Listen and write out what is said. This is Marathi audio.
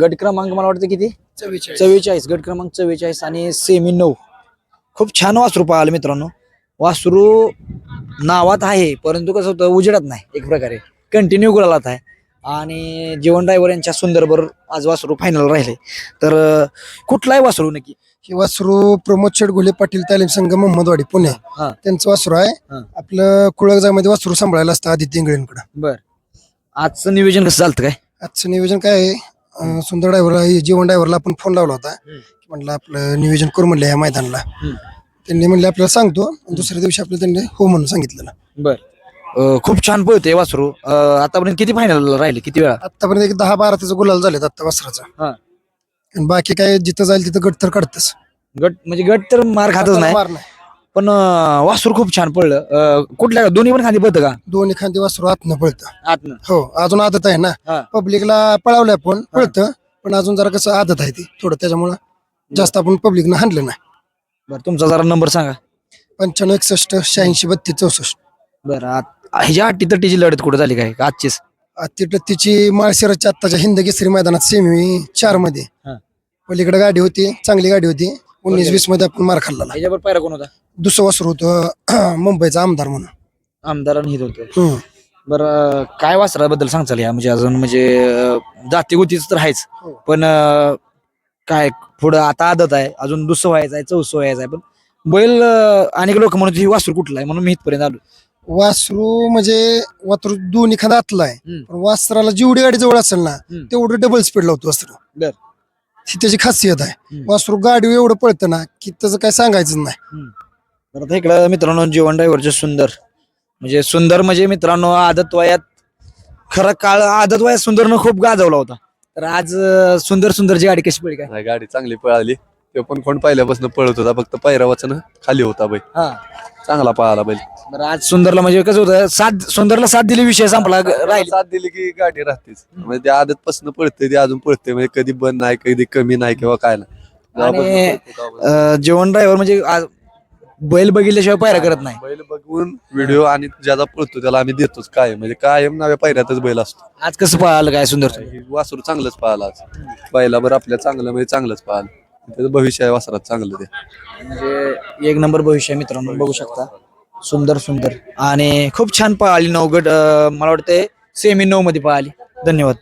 गट क्रमांक मला वाटतं किती? चव्वेचाळीस. चव्वेचाळीस. गट क्रमांक चव्वेचाळीस आणि सेमी नऊ खूप छान वासरू पाहिलं मित्रांनो. वासरू नावात आहे परंतु कसं होतं उजेडत नाही एक प्रकारे. कंटिन्यू गुलालात आहे. आणि जीवन ड्रायव्हर यांच्या सुंदरबर आज वासरू फायनल राहिले. तर कुठलाही वासरू नक्की? हे वासरू प्रमोद शेडगुले पाटील तालीम संघ मोहम्मदवाडी पुणे. हा. त्यांचं वासरू आहे. आपलं कुळगजामध्ये वासरू सांभाळायला असतं आदित्य इंगळेंकडे. बर. आजचं नियोजन कसं चालतं काय? आजचं नियोजन काय आहे? अं, सुंदर ड्रायव्हर जीवन ड्रायव्हरला आपण फोन लावला होता. म्हटलं आपलं नियोजन करू म्हणलं या मैदानाला. त्यांनी म्हणले आपल्याला सांगतो आणि दुसऱ्या दिवशी आपल्याला त्यांनी हो म्हणून सांगितलं बर. अं, खूप छान पळते वासरू. अं, आतापर्यंत किती फायनल राहिले? किती वेळा? आतापर्यंत एक दहा बारा त्याचं गुलाल झालेत आता वासराचा. हा. आणि बाकी काय जिथं जाईल तिथं गट तर काढतच. गट म्हणजे गट तर मार खातच नाही. मार नाही. पण अं, वासरू खूप छान पडलं. अं, कुठल्या दोन्ही पण खाली पळतं का? दोन्ही खांदी वासरू आतनं पळतं. आतनं. हो अजून आदत आहे ना. पब्लिकला पळवलंय आपण पळतं. पण अजून जरा कसं आदत आहे ती थोडं त्याच्यामुळं जास्त आपण पब्लिकनं हाणलं नाही. बरं तुमचा जरा नंबर सांगा. पंच्याण्णव एकसष्ट शहाऐंशी बत्तीस चौसष्ट. बरं आत- ह्याच्या अट्टी तट्टीची लढत कुठं झाली काय? का आजचीच? तिथं तिची माळशिराच्या आत्ताच्या हिंद केसरी मैदानात सेमी चारमध्ये हा. पलीकडे गाडी होती चांगली गाडी होती. उन्नीस वीसमध्ये आपण मार खाल्ला ह्याच्यावर पायरा कोण होता? दुसरं वासरू होतं मुंबईचा आमदार म्हणून. आमदारांनी हित होतं हम्म. बरं काय वासराबद्दल सांगचाल या? म्हणजे अजून म्हणजे अं, जाती गुतीच तर आहेच. हो. पण अं, काय पुढं आता आदत आहे. अजून दुसरं व्हायचं आहे चौसं व्हायचं आहे. पण बैल अं, अनेक लोक म्हणत ही वासरू कुठला आहे? म्हणून मी इथपर्यंत आलो. वासरू म्हणजे वासरू दोन्ही खांदा आतला आहे. हम्म. पण वासराला जेवढी गाडी जवळ असेल ना हम्म. तेवढं डबल स्पीड लावतो वासरू. बर. ही त्याची खासियत आहे. हम्म. वासरू गाडी एवढं पळतं ना की त्याचं काय सांगायचं नाही. बरं आता इकडं मित्रांनो जीवन ड्रायव्हरचे सुंदर. म्हणजे सुंदर म्हणजे मित्रांनो आदत वयात खरं काळ आदत वयात सुंदरनं खूप गाजवला होता. तर आज अं, सुंदर सुंदरची गाडी कशी पडली काय? नाही गाडी चांगली पळाली. तो पण कोण पहिल्यापासून पळत होता फक्त पायरा वाचन खाली होता बैल. हा. चांगला पळाला बैल. बरं आज सुंदरला म्हणजे कसं होतं साथ सुंदरला साथ दिली विषय संपला ग- राहिली. साथ दिली की गाडी राहतेच. म्हणजे ते आदत पासून पळते ते अजून पळते म्हणजे कधी बंद नाही कधी कमी नाही किंवा काय नाही. जेव्हापासून आणि पळतो तेव्हापासून. अं, जीवन ड्रायव्हर म्हणजे आज बैल बघितल्याशिवाय पायरा करत नाही. बैल बघून व्हिडिओ आणि ज्याचा पळतो त्याला आम्ही देतोच काय म्हणजे कायम नव्या पायऱ्यातच बैल असतो. आज कसं पळालं काय सुंदर? हे वासरू चांगलंच पाहिलं आज. बैलावर आपल्या चांगलं म्हणजे चांगलंच पाहिलं त्याचं भविष्य आहे वासरात चांगलं ते. म्हणजे एक नंबर भविष्य आहे मित्रांनो बघू शकता. सुंदर सुंदर. आणि खूप छान पळाली नवगट मला वाटतंय सेमी नऊ मध्ये पळाली. धन्यवाद.